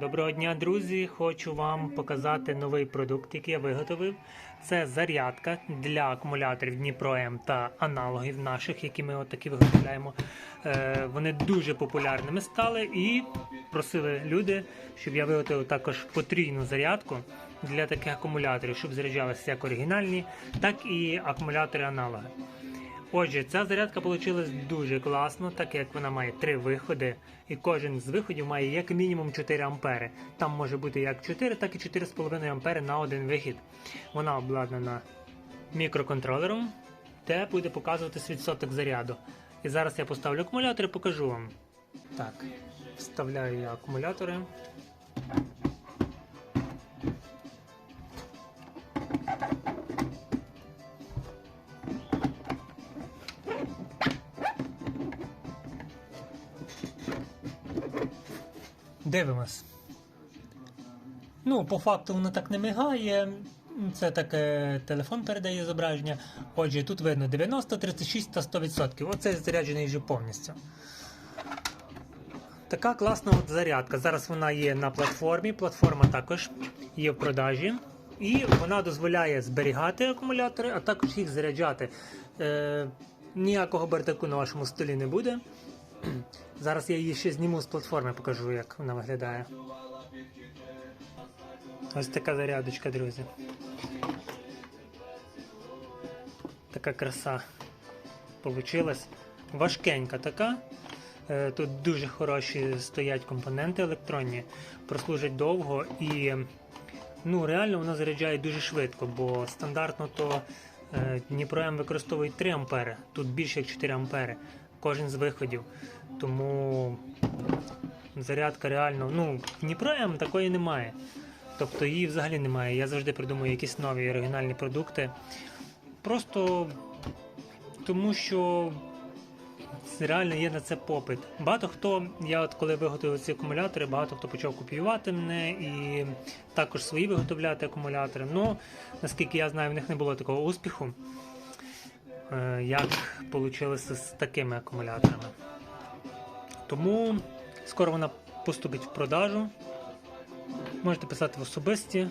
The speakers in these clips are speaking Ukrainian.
Доброго дня, друзі! Хочу вам показати новий продукт, який я виготовив. Це зарядка для акумуляторів Дніпро М та аналогів наших, які ми отакі виготовляємо. Е, вони дуже популярними стали і просили люди, щоб я виготовив також потрійну зарядку для таких акумуляторів, щоб заряджалися як оригінальні, так і акумулятори аналоги. Отже, ця зарядка вийшла дуже класно, так як вона має три виходи, і кожен з виходів має як мінімум 4 ампери. Там може бути як 4, так і 4,5 ампери на один вихід. Вона обладнана мікроконтролером, де буде показуватись відсоток заряду. І зараз я поставлю акумулятор і покажу вам. Так, вставляю я акумулятори. Дивимось. Ну, по факту воно так не мигає. Це таке телефон передає зображення. Отже, тут видно 90, 36 та 100%. Оце заряджений вже повністю. Така класна от зарядка. Зараз вона є на платформі. Платформа також є в продажі. І вона дозволяє зберігати акумулятори, а також їх заряджати. Е, ніякого бардаку на вашому столі не буде. Зараз я її ще зніму з платформи, покажу, як вона виглядає. Ось така зарядочка, друзі. Така краса получилась. Важкенька така. Е, Тут дуже хороші стоять компоненти електронні, прослужать довго і ну, реально вона заряджає дуже швидко, бо стандартно то е, Дніпро М використовує 3 ампери, тут більше як 4 ампери, кожен з виходів. Тому зарядка реально, ну, Дніпро такої немає. Тобто її взагалі немає. Я завжди придумую якісь нові оригінальні продукти. Просто тому що реально є на це попит. Багато хто, я от коли виготовив ці акумулятори, багато хто почав копіювати мене і також свої виготовляти акумулятори. Ну, наскільки я знаю, в них не було такого успіху, як вийшло з такими акумуляторами. Тому скоро вона поступить в продажу. Можете писати в особисті.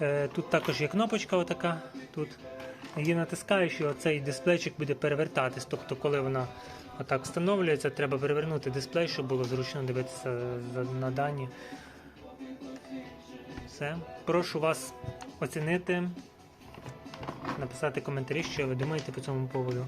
Е, Тут також є кнопочка отака. Тут її натискаєш, і оцей дисплейчик буде перевертатись. Тобто, коли вона отак встановлюється, треба перевернути дисплей, щоб було зручно дивитися на дані. Все. Прошу вас оцінити, написати коментарі, що ви думаєте по цьому поводу.